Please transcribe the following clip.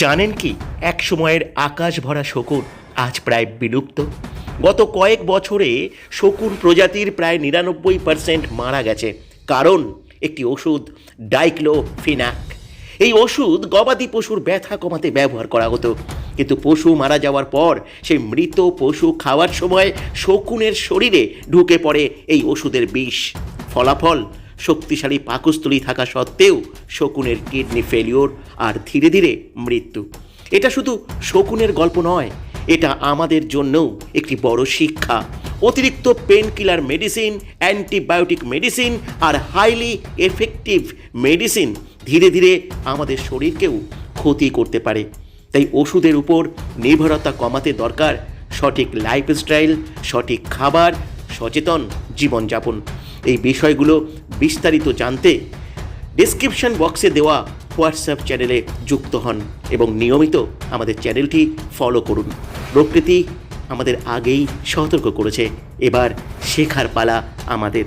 জানেন কি? এক সময়ের আকাশ ভরা শকুন আজ প্রায় বিলুপ্ত। গত কয়েক বছরে শকুন প্রজাতির প্রায় নিরানব্বই পার্সেন্ট মারা গেছে। কারণ, একটি ওষুধ, ডাইক্লোফিনাক। এই ওষুধ গবাদি পশুর ব্যথা কমাতে ব্যবহার করা হতো। কিন্তু পশু মারা যাওয়ার পর সেই মৃত পশু খাওয়ার সময় শকুনের শরীরে ঢুকে পড়ে এই ওষুধের বিষ। ফলাফল শক্তিশালী পাকস্থলী থাকা সত্ত্বেও শকুনের কিডনি ফেলিওর আর ধীরে ধীরে মৃত্যু। এটা শুধু শকুনের গল্প নয়, এটা আমাদের জন্যও একটি বড় শিক্ষা। অতিরিক্ত pain killer medicine antibiotic medicine আর হাইলি এফেক্টিভ মেডিসিন ধীরে ধীরে আমাদের শরীরকেও ক্ষতি করতে পারে। তাই ওষুধের উপর নির্ভরতা কমাতে দরকার সঠিক লাইফস্টাইল সঠিক খাবার সচেতন জীবনযাপন। এই বিষয়গুলো বিস্তারিত জানতে ডিসক্রিপশন বক্সে দেওয়া হোয়াটসঅ্যাপ চ্যানেলে যুক্ত হন এবং নিয়মিত আমাদের চ্যানেলটি ফলো করুন। প্রকৃতি আমাদের আগেই সতর্ক করেছে। এবার শেখার পালা আমাদের।